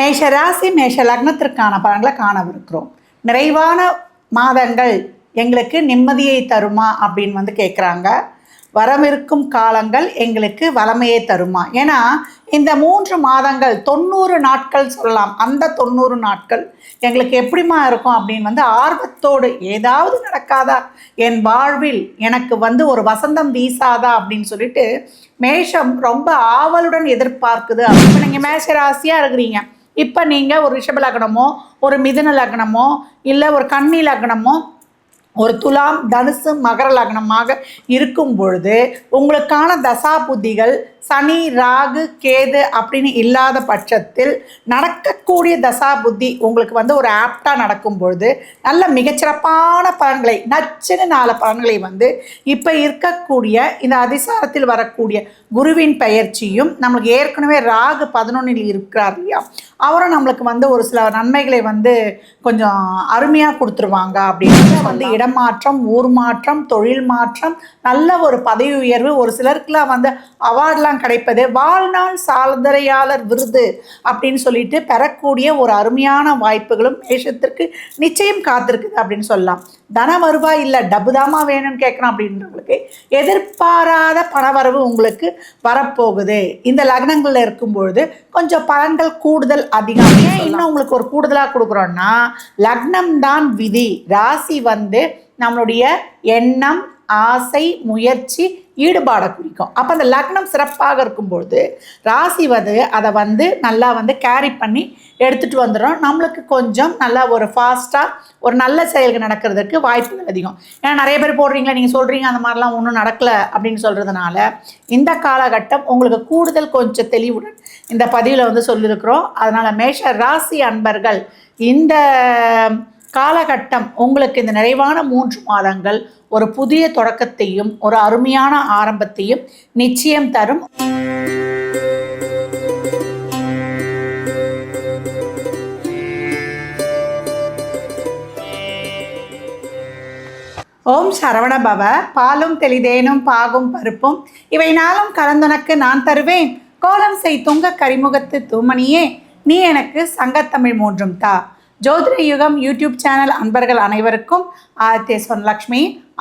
மேஷ ராசி மேஷ லக்னத்திற்கான பலன்களை காணவிருக்கிறோம். நிறைவான மாதங்கள் எங்களுக்கு நிம்மதியை தருமா அப்படின்னு வந்து கேட்குறாங்க வரவிருக்கும் காலங்கள் எங்களுக்கு வளமையை தருமா. ஏன்னா இந்த மூன்று மாதங்கள் தொண்ணூறு நாட்கள் சொல்லலாம். அந்த தொண்ணூறு நாட்கள் எங்களுக்கு எப்படிமா இருக்கும் அப்படின்னு வந்து ஆர்வத்தோடு ஏதாவது நடக்காதா? என் வாழ்வில் எனக்கு வந்து ஒரு வசந்தம் வீசாதா அப்படின்னு சொல்லிட்டு மேஷம் ரொம்ப ஆவலுடன் எதிர்பார்க்குது. அப்படின்னு நீங்கள் மேஷ ராசியாக இருக்கிறீங்க. இப்போ நீங்கள் ஒரு ரிஷப லக்னமோ ஒரு மிதுன லக்னமோ இல்லை ஒரு கன்னி லக்னமோ ஒரு துலாம் தனுசு மகர லக்னமாக இருக்கும் பொழுது உங்களுக்கான தசா புத்திகள் சனி ராகு கேது அப்படின்னு இல்லாத பட்சத்தில் நடக்கக்கூடிய தசா புத்தி உங்களுக்கு வந்து ஒரு ஆப்டாக நடக்கும் பொழுது நல்ல மிகச்சிறப்பான பலன்களை நச்சுன்னு நாலு பலன்களை வந்து இப்போ இருக்கக்கூடிய இந்த அதிசாரத்தில் வரக்கூடிய குருவின் பெயர்ச்சியும் நம்மளுக்கு ஏற்கனவே ராகு பதினொன்றில் இருக்கிறார் இல்லையா? அவரும் நம்மளுக்கு வந்து ஒரு சில நன்மைகளை வந்து கொஞ்சம் அருமையாக கொடுத்துருவாங்க அப்படின்னு வந்து இடமாற்றம் ஊர் மாற்றம் தொழில் மாற்றம் நல்ல ஒரு பதவி உயர்வு ஒரு சிலருக்குலாம் வந்து அவார்ட்லாம் கிடைப்பது. வாழ்நாள் சாதனையாளர் விருது அப்படின்னு சொல்லிட்டு பெறக்கூடிய ஒரு அருமையான வாய்ப்புகளும் மேஷத்திற்கு நிச்சயம் காத்திருக்குது அப்படின்னு சொல்லலாம். தன வருவாய் இல்லை டபு தாமா வேணும்னு கேட்குறோம் அப்படின்றவங்களுக்கு எதிர்பாராத பணவரவு உங்களுக்கு வரப்போகுது. இந்த லக்னங்களில் இருக்கும்பொழுது கொஞ்சம் பலன்கள் கூடுதல் அதிகம் ஏன் இன்னும் உங்களுக்கு ஒரு கூடுதலாக கொடுக்குறோன்னா லக்னம் தான் விதி. ராசி வந்து நம்மளுடைய எண்ணம் ஆசை முயற்சி ஈடுபாடை குறிக்கும். அப்போ அந்த லக்னம் சிறப்பாக இருக்கும்பொழுது ராசி வந்து அதை வந்து நல்லா வந்து கேரி பண்ணி எடுத்துகிட்டு வந்துடும். நம்மளுக்கு கொஞ்சம் நல்லா ஒரு ஃபாஸ்ட்டாக ஒரு நல்ல செயல்கள் நடக்கிறதுக்கு வாய்ப்புகள் அதிகம். ஏன்னா நிறைய பேர் போடுறீங்களா நீங்கள் சொல்கிறீங்க அந்த மாதிரிலாம் ஒன்றும் நடக்கலை அப்படின்னு சொல்கிறதுனால இந்த காலகட்டம் உங்களுக்கு கூடுதல் கொஞ்சம் தெளிவுடன் இந்த பதிவில் வந்து சொல்லியிருக்கிறோம். அதனால் மேஷ ராசி அன்பர்கள் இந்த காலகட்டம் உங்களுக்கு இந்த நிறைவான மூன்று மாதங்கள் ஒரு புதிய தொடக்கத்தையும் ஒரு அருமையான ஆரம்பத்தையும் நிச்சயம் தரும். ஓம் சரவண பவ. பாலும் தெளிதேனும் பாகும் பருப்பும். இவை நாளும் கலந்துனக்கு நான் தருவேன். கோலம் செய் துங்க கரிமுகத்து தூமணியே. நீ எனக்கு சங்கத்தமிழ் மூன்றும் தா. ஜோதிட யுகம் யூடியூப் சேனல் அன்பர்கள் அனைவருக்கும் ஆதித்ய சொன்னலக்ஷ்மி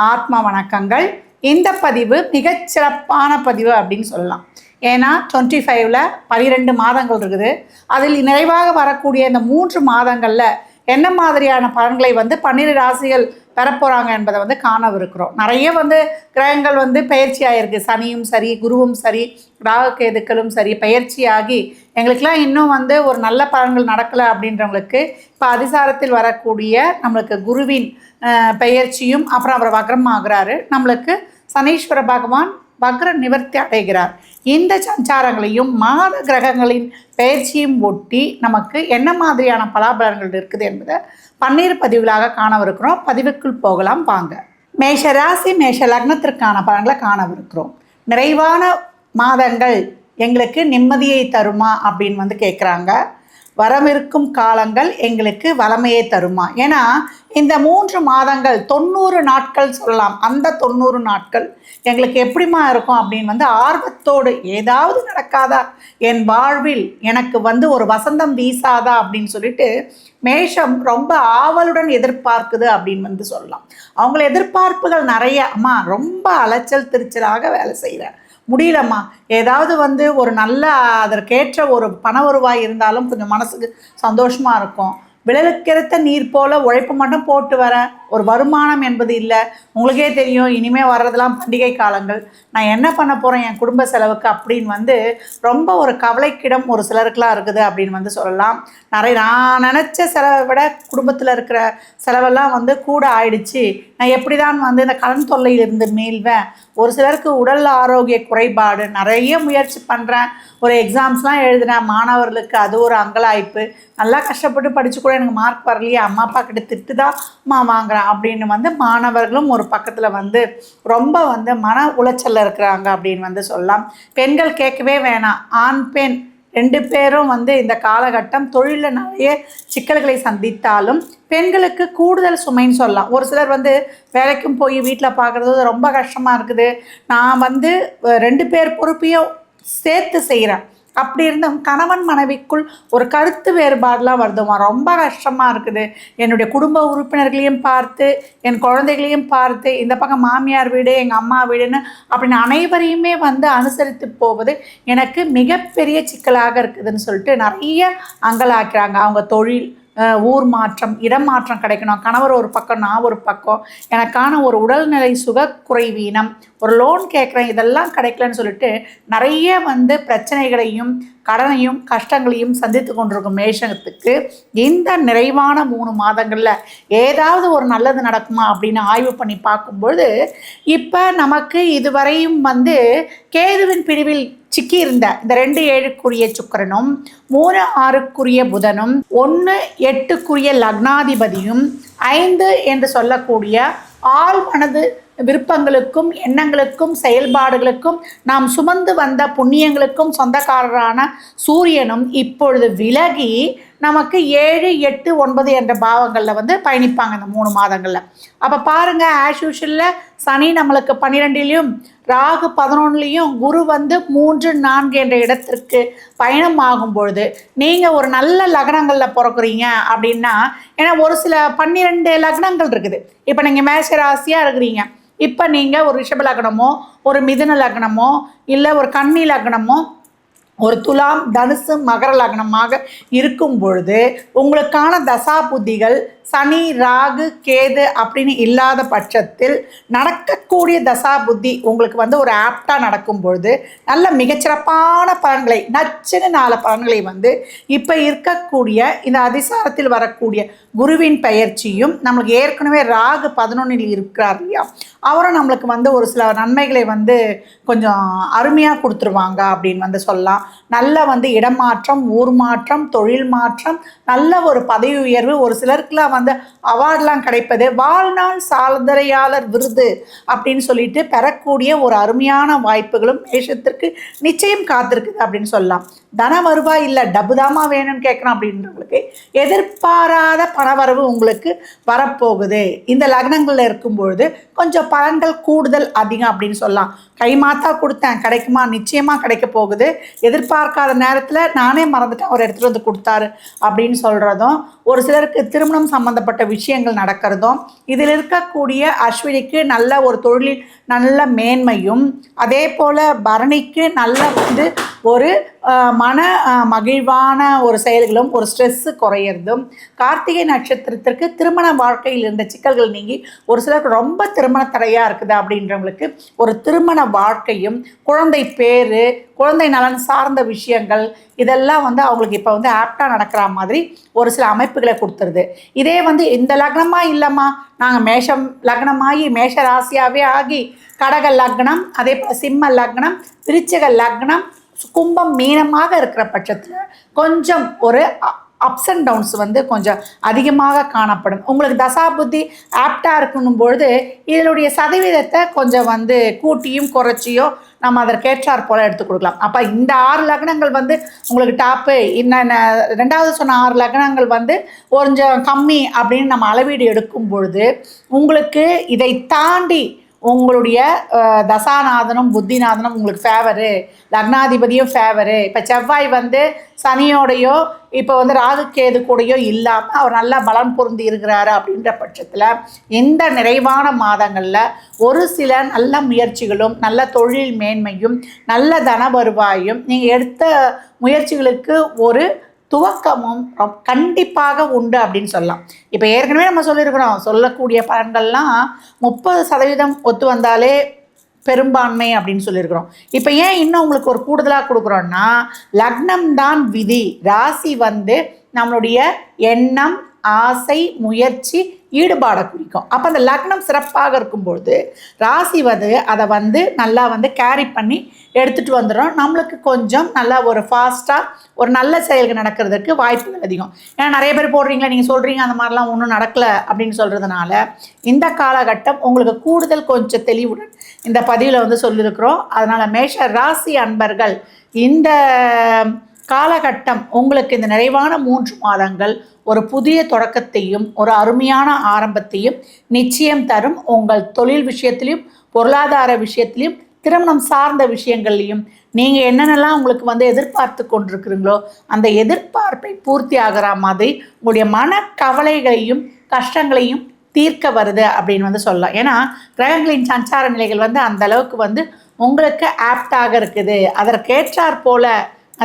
ஆத்மா வணக்கங்கள். இந்த பதிவு மிகச்சிறப்பான பதிவு அப்படின்னு சொல்லலாம். ஏன்னா டுவெண்ட்டி ஃபைவ்ல பனிரெண்டு மாதங்கள் இருக்குது. அதில் நிறைவாக வரக்கூடிய இந்த மூன்று மாதங்களில் என்ன மாதிரியான பலன்களை வந்து பன்னிரு ராசிகள் பெறப்போகிறாங்க என்பதை வந்து காணவிருக்கிறோம். நிறைய வந்து கிரகங்கள் வந்து பயிற்சி ஆகிருக்கு சனியும் சரி குருவும் சரி ராககேதுக்களும் சரி பயிற்சியாகி எங்களுக்கெல்லாம் இன்னும் வந்து ஒரு நல்ல பலன்கள் நடக்கலை அப்படின்றவங்களுக்கு இப்போ அதிசாரத்தில் வரக்கூடிய நம்மளுக்கு குருவின் பெயர்ச்சியும் அப்புறம் அவர் வக்ரம் ஆகிறாரு நம்மளுக்கு சனீஸ்வர பகவான் வக்ர நிவர்த்தி அடைகிறார். இந்த சஞ்சாரங்களையும் மாத கிரகங்களின் பெயர்ச்சியும் ஒட்டி நமக்கு என்ன மாதிரியான பலாபலன்கள் இருக்குது என்பதை பன்னீர் பதிவுகளாக காணவிருக்கிறோம். பதிவுக்குள் போகலாம் வாங்க. மேஷ ராசி மேஷ லக்னத்திற்கான பலன்களை காணவிருக்கிறோம். நிறைவான மாதங்கள் எங்களுக்கு நிம்மதியை தருமா அப்படின்னு வந்து கேட்குறாங்க வரவிருக்கும் காலங்கள் எங்களுக்கு வளமையை தருமா. ஏன்னா இந்த மூன்று மாதங்கள் தொண்ணூறு நாட்கள் சொல்லலாம். அந்த தொண்ணூறு நாட்கள் எங்களுக்கு எப்படிமா இருக்கும் அப்படின்னு வந்து ஆர்வத்தோடு ஏதாவது நடக்காதா? என் வாழ்வில் எனக்கு வந்து ஒரு வசந்தம் வீசாதா அப்படின்னு சொல்லிட்டு மேஷம் ரொம்ப ஆவலுடன் எதிர்பார்க்குது அப்படின்னு வந்து சொல்லலாம். அவங்கள எதிர்பார்ப்புகள் நிறைய. அம்மா ரொம்ப அலைச்சல் திருச்சலாக வேலை செய்கிறேன் முடியலம்மா. ஏதாவது வந்து ஒரு நல்ல அதற்கேற்ற ஒரு பண வருவாய் இருந்தாலும் கொஞ்சம் மனசுக்கு சந்தோஷமாக இருக்கும். விழலுக்கிறத்த நீர் போல உழைப்பு மட்டும் போட்டு வர ஒரு வருமானம் என்பது இல்லை. உங்களுக்கே தெரியும் இனிமேல் வர்றதெல்லாம் பண்டிகை காலங்கள். நான் என்ன பண்ண போகிறேன் என் குடும்ப செலவுக்கு அப்படின்னு வந்து ரொம்ப ஒரு கவலைக்கிடம் ஒரு சிலருக்குலாம் இருக்குது அப்படின்னு வந்து சொல்லலாம். நிறைய நான் நினச்ச செலவை விட குடும்பத்தில் இருக்கிற செலவெல்லாம் வந்து கூட ஆயிடுச்சு. நான் எப்படி தான் வந்து இந்த கடன் தொல்லையிலிருந்து மீள்வேன்? ஒரு சிலருக்கு உடல் ஆரோக்கிய குறைபாடு. நிறைய முயற்சி பண்ணுறேன் ஒரு எக்ஸாம்ஸ்லாம் எழுதுனேன். மாணவர்களுக்கு அது ஒரு அங்கலாய்ப்பு. நல்லா கஷ்டப்பட்டு படித்து கூட எனக்கு மார்க் வரலையே அம்மா அப்பா கிட்ட திட்டு தான் அம்மா வாங்குறேன் அப்படின்னு வந்து மாணவர்களும் ஒரு பக்கத்தில் வந்து ரொம்ப வந்து மன உளைச்சலில் இருக்கிறாங்க அப்படின்னு வந்து சொல்லலாம். பெண்கள் கேட்கவே வேணாம். ஆண் பெண் ரெண்டு பேரும் வந்து இந்த காலகட்டம் தொழிலில் நிறைய சிக்கல்களை சந்தித்தாலும் பெண்களுக்கு கூடுதல் சுமைன்னு சொல்லலாம். ஒரு சிலர் வந்து வேலைக்கும் போய் வீட்டில் பார்க்குறது ரொம்ப கஷ்டமாக இருக்குது. நான் வந்து ரெண்டு பேர் பொறுப்பையும் சேர்த்து செய்கிறேன் அப்படி இருந்தும் கணவன் மனைவிக்குள் ஒரு கருத்து வேறுபாடுலாம் வருதுமா ரொம்ப கஷ்டமாக இருக்குது. என்னுடைய குடும்ப உறுப்பினர்களையும் பார்த்து என் குழந்தைகளையும் பார்த்து இந்த பக்கம் மாமியார் வீடு எங்கள் அம்மா வீடுன்னு அப்படின்னு அனைவரையுமே வந்து அனுசரித்து போவது எனக்கு மிகப்பெரிய சிக்கலாக இருக்குதுன்னு சொல்லிட்டு நிறைய அங்கலாக்கிறாங்க. அவங்க தொழில் ஊர் மாற்றம் இடம் மாற்றம் கிடைக்கணும். கணவர் ஒரு பக்கம் நான் ஒரு பக்கம். எனக்கான ஒரு உடல்நிலை சுகக்குறைவீனம். ஒரு லோன் கேட்குறேன் இதெல்லாம் கிடைக்கலன்னு சொல்லிட்டு நிறைய வந்து பிரச்சனைகளையும் கடனையும் கஷ்டங்களையும் சந்தித்து கொண்டிருக்கும் மேஷத்துக்கு இந்த நிறைவான மூணு மாதங்களில் ஏதாவது ஒரு நல்லது நடக்குமா அப்படின்னு ஆய்வு பண்ணி பார்க்கும்பொழுது இப்போ நமக்கு இதுவரையும் வந்து கேதுவின் பிரிவில் சிக்கி இருந்த இந்த ரெண்டு ஏழுக்குரிய சுக்கரனும் மூணு ஆறுக்குரிய புதனும் ஒன்று எட்டுக்குரிய லக்னாதிபதியும் ஐந்து என்று சொல்லக்கூடிய ஆள் மனது விருப்பங்களுக்கும் எண்ணங்களுக்கும் செயல்பாடுகளுக்கும் நாம் சுமந்து வந்த புண்ணியங்களுக்கும் சொந்தக்காரரான சூரியனும் இப்பொழுது விலகி நமக்கு ஏழு எட்டு ஒன்பது என்ற பாவங்களில் வந்து பயணிப்பாங்க இந்த மூணு மாதங்களில். அப்போ பாருங்கள் ஆஸ் யூஷுவலில் சனி நம்மளுக்கு பன்னிரெண்டுலேயும் ராகு பதினொன்றுலேயும் குரு வந்து மூன்று நான்கு என்ற இடத்திற்கு பயணம் ஆகும் பொழுது நீங்கள் ஒரு நல்ல லக்னங்களில் பிறக்குறீங்க அப்படின்னா ஏன்னா ஒரு சில பன்னிரெண்டு லக்னங்கள் இருக்குது. இப்போ நீங்கள் மேஷராசியாக இருக்கிறீங்க. இப்போ நீங்கள் ஒரு ரிஷப லக்னமோ ஒரு மிதுன லக்னமோ இல்லை ஒரு கன்னி லக்னமோ ஒரு துலாம் தனுசு மகர லக்னமாக இருக்கும் பொழுது உங்களுக்கான தசா புத்திகள் சனி ராகு கேது அப்படின்னு இல்லாத பட்சத்தில் நடக்கக்கூடிய தசா புத்தி உங்களுக்கு வந்து ஒரு ஆப்டாக நடக்கும் பொழுது நல்ல மிகச்சிறப்பான பலன்களை நச்சுன்னு நாலு பலன்களை வந்து இப்போ இருக்கக்கூடிய இந்த அதிசாரத்தில் வரக்கூடிய குருவின் பெயர்ச்சியும் நம்மளுக்கு ஏற்கனவே ராகு பதினொன்றில் இருக்கிறார் இல்லையா? அவரும் நம்மளுக்கு வந்து ஒரு சில நன்மைகளை வந்து கொஞ்சம் அருமையாக கொடுத்துருவாங்க அப்படின்னு வந்து சொல்லலாம். நல்ல வந்து இடமாற்றம் ஊர் மாற்றம் தொழில் மாற்றம் நல்ல ஒரு பதவி உயர்வு ஒரு சிலருக்குலாம் அந்த அவார்ட்லாம் கிடைப்பது வாழ்நாள் சாதனையாளர் விருது அப்படின்னு சொல்லிட்டு பெறக்கூடிய ஒரு அருமையான வாய்ப்புகளும் மேஷத்திற்கு நிச்சயம் காத்திருக்குது அப்படின்னு சொல்லலாம். தன வருவாய் இல்லை டபுதாமா வேணும்னு கேட்கணும் அப்படின்றவங்களுக்கு எதிர்பாராத பணவரவு உங்களுக்கு வரப்போகுது. இந்த லக்னங்களில் இருக்கும்பொழுது கொஞ்சம் பலன்கள் கூடுதல் அதிகம் அப்படின்னு சொல்லலாம். கைமாத்தா கொடுத்தேன் கிடைக்குமா? நிச்சயமாக கிடைக்க போகுது. எதிர்பார்க்காத நேரத்தில் நானே மறந்துட்டேன் அவர் எடுத்துகிட்டு வந்து கொடுத்தாரு அப்படின்னு சொல்கிறதும் ஒரு சிலருக்கு திருமணம் சம்மந்தப்பட்ட விஷயங்கள் நடக்கிறதும் இதில் இருக்கக்கூடிய அஸ்வினிக்கு நல்ல ஒரு தொழில் நல்ல மேன்மையும் அதே போல் பரணிக்கு நல்ல வந்து ஒரு மன மகிழ்வான ஒரு செயல்களும் ஒரு ஸ்ட்ரெஸ்ஸு குறையிறதும் கார்த்திகை நட்சத்திரத்திற்கு திருமண வாழ்க்கையில் இருந்த சிக்கல்கள் நீங்கி ஒரு சிலருக்கு ரொம்ப திருமண தடையாக இருக்குது அப்படின்றவங்களுக்கு ஒரு திருமண வாழ்க்கையும் குழந்தை பேர் குழந்தை நலன் சார்ந்த விஷயங்கள் இதெல்லாம் வந்து அவங்களுக்கு இப்போ வந்து ஆப்டாக நடக்கிற மாதிரி ஒரு சில அமைப்புகளை கொடுத்துருது. இதே வந்து இந்த லக்னமாக இல்லைம்மா நாங்கள் மேஷம் லக்னமாகி மேஷ ராசியாகவே ஆகி கடக லக்னம் அதே போல் சிம்ம லக்னம் திருச்சக லக்னம் கும்பம் மீனமாக இருக்கிற பட்சத்தில் கொஞ்சம் ஒரு அப்ஸ் அண்ட் டவுன்ஸ் வந்து கொஞ்சம் அதிகமாக காணப்படும். உங்களுக்கு தசா புத்தி ஆப்டாக இருக்கணும் பொழுது இதனுடைய சதவீதத்தை கொஞ்சம் வந்து கூட்டியும் குறைச்சியோ நம்ம அதற்கேற்றாற் போல் எடுத்து கொடுக்கலாம். அப்போ இந்த ஆறு லக்னங்கள் வந்து உங்களுக்கு டாப்பு இன்னென்ன ரெண்டாவது சொன்ன ஆறு லக்னங்கள் வந்து கொஞ்சம் கம்மி அப்படின்னு நம்ம அளவீடு எடுக்கும் பொழுது உங்களுக்கு இதை தாண்டி உங்களுடைய தசாநாதனும் புத்திநாதனும் உங்களுக்கு ஃபேவரு லக்னாதிபதியும் ஃபேவரு இப்போ செவ்வாய் வந்து சனியோடையோ இப்போ வந்து ராகு கேது கூடயோ இல்லாமல் அவர் நல்லா பலம் பொருந்தி இருக்கிறாரு அப்படின்ற பட்சத்தில் இந்த நிறைவான மாதங்களில் ஒரு சில நல்ல முயற்சிகளும் நல்ல தொழில் மேன்மையும் நல்ல தன வருவாயும் நீங்கள் எடுத்த முயற்சிகளுக்கு ஒரு துவக்கமும் ரொ- கண்டிப்பாக உண்டு அப்படின்னு சொல்லலாம். இப்போ ஏற்கனவே நம்ம சொல்லியிருக்கிறோம் சொல்லக்கூடிய பலன்கள்லாம் முப்பது சதவீதம் ஒத்து வந்தாலே பெரும்பான்மை அப்படின்னு சொல்லியிருக்கிறோம். இப்போ ஏன் இன்னும் உங்களுக்கு ஒரு கூடுதலாக கொடுக்குறோன்னா லக்னம் தான் விதி. ராசி வந்து நம்மளுடைய எண்ணம் ஆசை முயற்சி ஈடுபாடை குறிக்கும். அப்போ அந்த லக்னம் சிறப்பாக இருக்கும்பொழுது ராசி வந்து அதை வந்து நல்லா வந்து கேரி பண்ணி எடுத்துகிட்டு வந்துடும் நம்மளுக்கு கொஞ்சம் நல்லா ஒரு ஃபாஸ்ட்டாக ஒரு நல்ல செயல்கள் நடக்கிறதுக்கு வாய்ப்புகள் அதிகம். ஏன்னா நிறைய பேர் போடுறீங்களா நீங்கள் சொல்கிறீங்க அந்த மாதிரிலாம் ஒன்றும் நடக்கலை அப்படின்னு சொல்கிறதுனால இந்த காலகட்டம் உங்களுக்கு கூடுதல் கொஞ்சம் தெளிவுடன் இந்த பதிவில் வந்து சொல்லியிருக்கிறோம். அதனால் மேஷ ராசி அன்பர்கள் இந்த காலகட்டம் உங்களுக்கு இந்த நிறைவான மூன்று மாதங்கள் ஒரு புதிய தொடக்கத்தையும் ஒரு அருமையான ஆரம்பத்தையும் நிச்சயம் தரும். உங்கள் தொழில் விஷயத்திலையும் பொருளாதார விஷயத்திலையும் திருமணம் சார்ந்த விஷயங்கள்லையும் நீங்கள் என்னென்னலாம் உங்களுக்கு வந்து எதிர்பார்த்து கொண்டிருக்கிறீங்களோ அந்த எதிர்பார்ப்பை பூர்த்தி ஆகிற மாதிரி உங்களுடைய மனக்கவலைகளையும் கஷ்டங்களையும் தீர்க்க வருது அப்படின்னு வந்து சொல்லலாம். ஏன்னா கிரகங்களின் சஞ்சார நிலைகள் வந்து அந்த அளவுக்கு வந்து உங்களுக்கு ஆப்டாக இருக்குது. அதற்கேற்றாற் போல்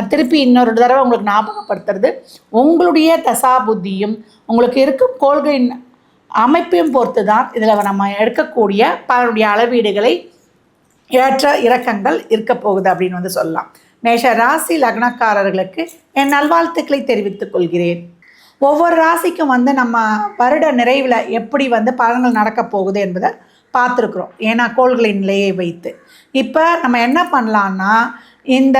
திருப்பி இன்னொரு தடவை உங்களுக்கு ஞாபகப்படுத்துறது. உங்களுடைய தசா புத்தியும் உங்களுக்கு இருக்கும் கொள்கையின் அமைப்பையும் பொறுத்து தான் இதில் நம்ம எடுக்கக்கூடிய பலருடைய அளவீடுகளை ஏற்ற இறக்கங்கள் இருக்க போகுது அப்படின்னு வந்து சொல்லலாம். மேஷ ராசி லக்னக்காரர்களுக்கு என் நல்வாழ்த்துக்களை தெரிவித்துக் கொள்கிறேன். ஒவ்வொரு ராசிக்கும் வந்து நம்ம வருட நிறைவில் எப்படி வந்து பலன்கள் நடக்கப் போகுது என்பதை பார்த்துருக்குறோம். ஏன்னா கோள்களின் நிலையை வைத்து. இப்போ நம்ம என்ன பண்ணலான்னா இந்த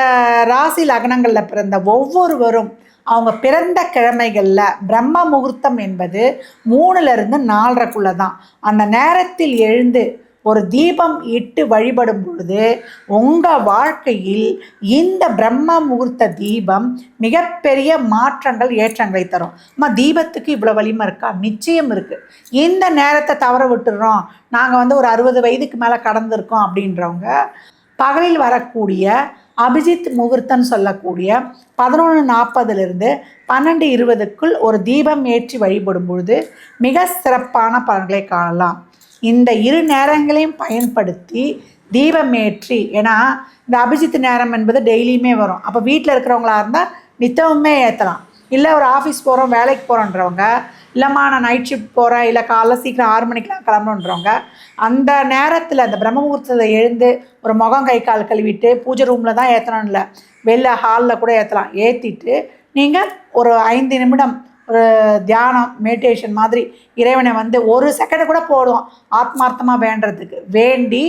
ராசி லக்னங்களில் பிறந்த ஒவ்வொருவரும் அவங்க பிறந்த கிழமைகளில் பிரம்ம முகூர்த்தம் என்பது மூணுலேருந்து நாலரைக்குள்ளே தான் அந்த நேரத்தில் எழுந்து ஒரு தீபம் இட்டு வழிபடும் பொழுது உங்கள் வாழ்க்கையில் இந்த பிரம்ம முகூர்த்த தீபம் மிகப்பெரிய மாற்றங்கள் ஏற்றங்களை தரும். அம்மா தீபத்துக்கு இவ்வளோ வலிமை இருக்கா? நிச்சயம் இருக்குது இந்த நேரத்தை தவற விட்டுடுறோம் நாங்கள் வந்து ஒரு அறுபது வயதுக்கு மேலே கடந்திருக்கோம் அப்படின்றவங்க பகலில் வரக்கூடிய அபிஜித் முகூர்த்தம் சொல்லக்கூடிய பதினொன்று நாற்பதுலேருந்து பன்னெண்டு இருபதுக்குள் ஒரு தீபம் ஏற்றி வழிபடும் பொழுது மிக சிறப்பான பலன்களை காணலாம். இந்த இரு நேரங்களையும் பயன்படுத்தி தீபமேற்றி ஏன்னா இந்த அபிஜித் நேரம் என்பது டெய்லியுமே வரும். அப்போ வீட்டில் இருக்கிறவங்களா இருந்தால் நித்தமுமே ஏற்றலாம் இல்லை ஒரு ஆஃபீஸ் போகிறோம் வேலைக்கு போகிறோன்றவங்க இல்லைம்மா நான் நைட் ஷிஃப்ட் போகிறேன் இல்லை காலைல சீக்கிரம் ஆறு மணிக்கெலாம் கிளம்பணுன்றவங்க அந்த நேரத்தில் அந்த பிரம்ம முகூர்த்தத்தை எழுந்து ஒரு முகம் கை கால் கழுவிட்டு பூஜை ரூமில் தான் ஏற்றணும் இல்லை வெளில ஹாலில் கூட ஏற்றலாம் ஏற்றிட்டு நீங்கள் ஒரு ஐந்து நிமிடம் ஒரு தியானம் மெடிடேஷன் மாதிரி இறைவனை வந்து ஒரு செகண்ட் கூட போடுவோம். ஆத்மார்த்தமாக வேண்டுறதுக்கு. வேண்டி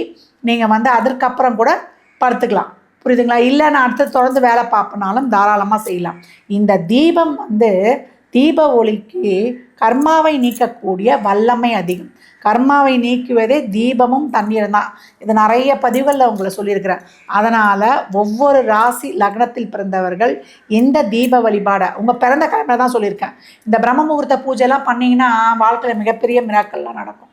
நீங்கள் வந்து அதற்கப்புறம் கூட படுத்துக்கலாம். புரியுதுங்களா? இல்லை நான் அடுத்து தொடர்ந்து வேலை பார்ப்பனாலும் தாராளமாக செய்யலாம். இந்த தீபம் வந்து தீப ஒளிக்கு கர்மாவை நீக்கக்கூடிய வல்லமை அதிகம். கர்மாவை நீக்குவதே தீபமும் தண்ணீரும் தான். இது நிறைய பதிவுகளில் உங்களை சொல்லியிருக்கிறேன். அதனால் ஒவ்வொரு ராசி லக்னத்தில் பிறந்தவர்கள் இந்த தீப வழிபாடை உங்கள் பிறந்த கிழமை தான் சொல்லியிருக்கேன். இந்த பிரம்ம முகூர்த்த பூஜைலாம் பண்ணிங்கன்னா வாழ்க்கையில் மிகப்பெரிய மிராக்கள்லாம் நடக்கும்.